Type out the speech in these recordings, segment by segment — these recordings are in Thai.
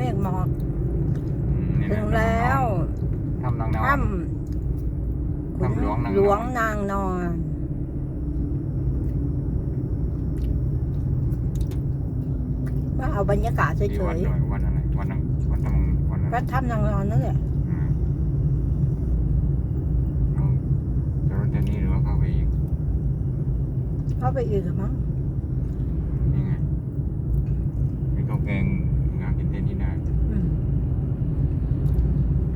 เมฆหมอกอืมนี่ถึนะงแล้วทำนางนอถ้นำขุนถ้ำหลวงนางนอนหลวงนางนอนว่าเอาบรรยากาศเฉที่วัดยหน่อยวันอะไรวันนางวันทำวันๆอะไรก็ถ้ำนางนอนนั่นแหละอืมเราจะรถจากนี้หรือว่าเข้าไปอีกเข้าไปอีกอะมั้ง นี่ไงมีข้าวแกงงานกินเต้นที่ได้ อืม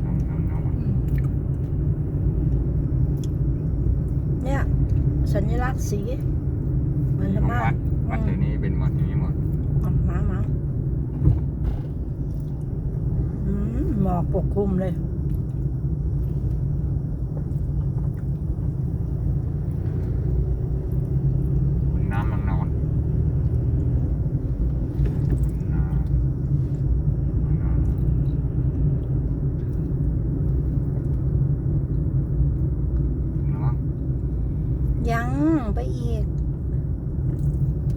ทำนางนอน เนี่ย สัญลักษณ์สีเหมันขจะองมาวัดวัดเดี๋ยวนี้เป็นหมดอย่างนี้หมดอะมามาอืมหมอกปกคลุมเลย คุณน้ำนางนอนคุณน้ำนางนอนถึงแล้วมั้ง ยังไปอีก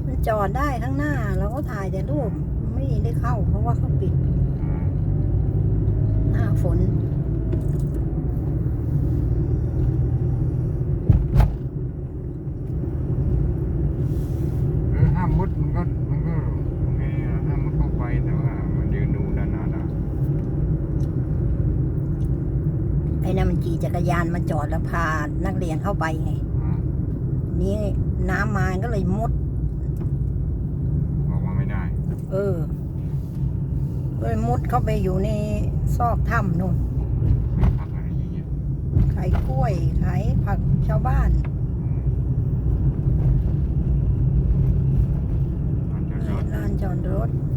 มันจอดได้ข้างหน้าเราก็ถ่ายแต่รูปไม่ได้เข้า เพราะว่าเขาปิดอืมหน้าฝนเออห้ามมุดมันก็มันก็โอเคอะห้ามมุดเข้าไปแต่ว่ามันยืนดูด้านหน้าได้ไอ้นั่นมันขี่จักรยานมาจอดแล้วพานักเรียนเข้าไปไงอืม นี่น้ำมาก็เลยมุดออกมาไม่ได้ เออก็เลยมุดเข้าไปอยู่ในซอกถ้ำนู่นไม่พักอะไรอย่างเงี้ยขายกล้วยขายผักชาวบ้านอืมมันจะรถลานจอดรถถึงแล้วค่ะ